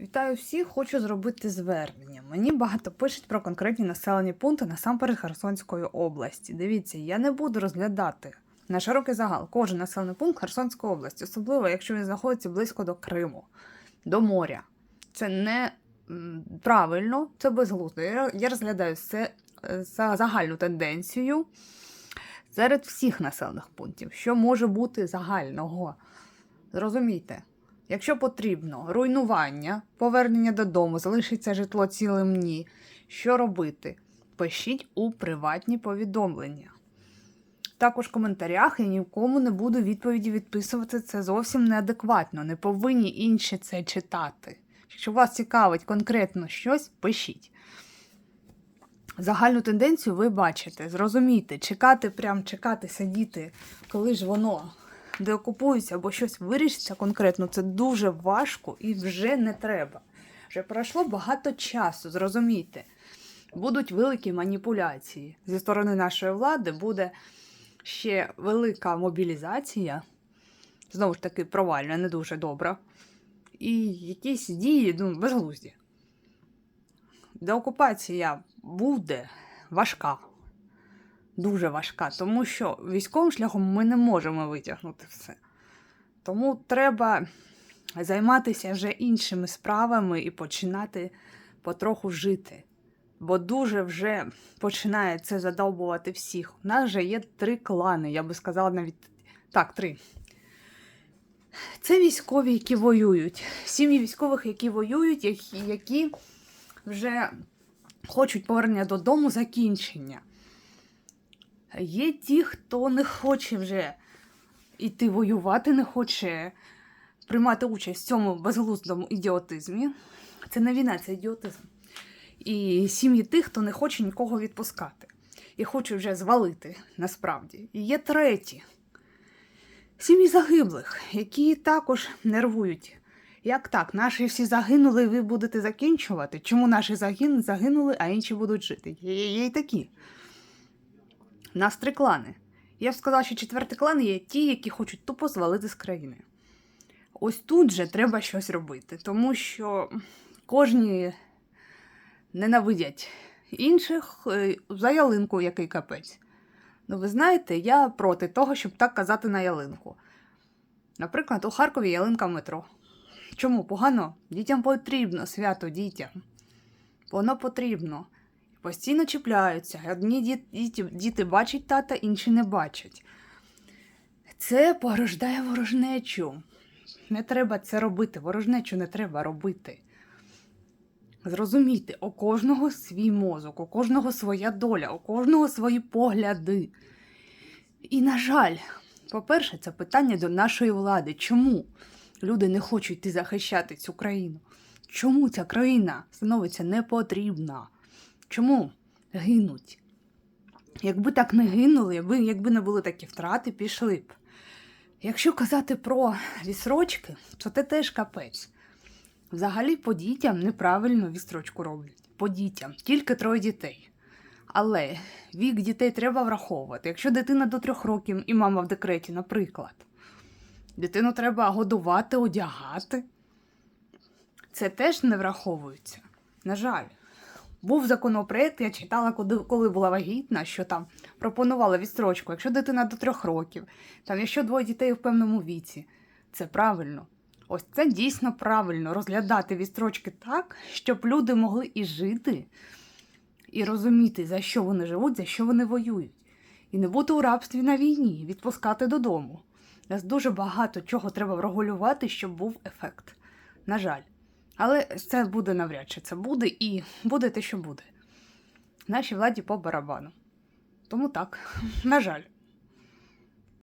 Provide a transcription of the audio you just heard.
Вітаю всіх, хочу зробити звернення. Мені багато пишуть про конкретні населені пункти насамперед Херсонської області. Дивіться, я не буду розглядати на широкий загал кожен населений пункт Херсонської області, особливо якщо він знаходиться близько до Криму, до моря. Це не правильно, це безглуздо. Я, розглядаю це е, за загальну тенденцію серед всіх населених пунктів, що може бути загального. Зрозумійте. Якщо потрібно руйнування, повернення додому, залишиться житло цілим ні. Що робити? Пишіть у приватні повідомлення. Також в коментарях я нікому не буду відповіді відписувати. Це зовсім неадекватно. Не повинні інші це читати. Якщо вас цікавить конкретно щось, пишіть. Загальну тенденцію ви бачите, зрозумійте, чекати, прям чекати, сидіти, коли ж воно деокупується або щось вирішиться конкретно, це дуже важко і вже не треба. Вже пройшло багато часу, зрозумійте. Будуть великі маніпуляції. Зі сторони нашої влади буде ще велика мобілізація. Знову ж таки, провальна, не дуже добра. І якісь дії ну, безглузді. Деокупація буде важка дуже важка, тому що військовим шляхом ми не можемо витягнути все. Тому треба займатися вже іншими справами і починати потроху жити. Бо дуже вже починає це задовбувати всіх. У нас вже є три клани, я би сказала навіть так, три. Це військові, які воюють. Сім'ї військових, які воюють, які, вже хочуть повернення додому закінчення. Є ті, хто не хоче вже йти воювати, не хоче приймати участь в цьому безглуздому ідіотизмі. Це не війна, це ідіотизм. І сім'ї тих, хто не хоче нікого відпускати. І хоче вже звалити насправді. І є треті. Сім'ї загиблих, які також нервують. Як так, наші всі загинули, і ви будете закінчувати? Чому наші загинули, а інші будуть жити? Є, є, є і такі. Нас три клани. Я б сказала, що четвертий клан є ті, які хочуть тупо звалити з країни. Ось тут же треба щось робити, тому що кожні ненавидять інших е, за ялинку, який капець. Ну, ви знаєте, я проти того, щоб так казати на ялинку. Наприклад, у Харкові ялинка в метро. Чому погано? Дітям потрібно свято дітям. Воно потрібно постійно чіпляються. Одні діти, діти, бачать тата, інші не бачать. Це порождає ворожнечу. Не треба це робити. Ворожнечу не треба робити. Зрозумійте, у кожного свій мозок, у кожного своя доля, у кожного свої погляди. І, на жаль, по-перше, це питання до нашої влади. Чому люди не хочуть йти захищати цю країну? Чому ця країна становиться непотрібна? Чому гинуть? Якби так не гинули, якби, не були такі втрати, пішли б. Якщо казати про відсрочки, то це теж капець. Взагалі по дітям неправильно відстрочку роблять. По дітям, тільки троє дітей. Але вік дітей треба враховувати. Якщо дитина до трьох років і мама в декреті, наприклад, дитину треба годувати, одягати. Це теж не враховується. На жаль. Був законопроект, я читала, коли, була вагітна, що там пропонували відстрочку, якщо дитина до трьох років, там якщо двоє дітей в певному віці. Це правильно. Ось це дійсно правильно розглядати відстрочки так, щоб люди могли і жити, і розуміти, за що вони живуть, за що вони воюють. І не бути у рабстві на війні, відпускати додому. У нас дуже багато чого треба врегулювати, щоб був ефект. На жаль. Але це буде навряд чи це буде і буде те, що буде. Нашій владі по барабану. Тому так, на жаль.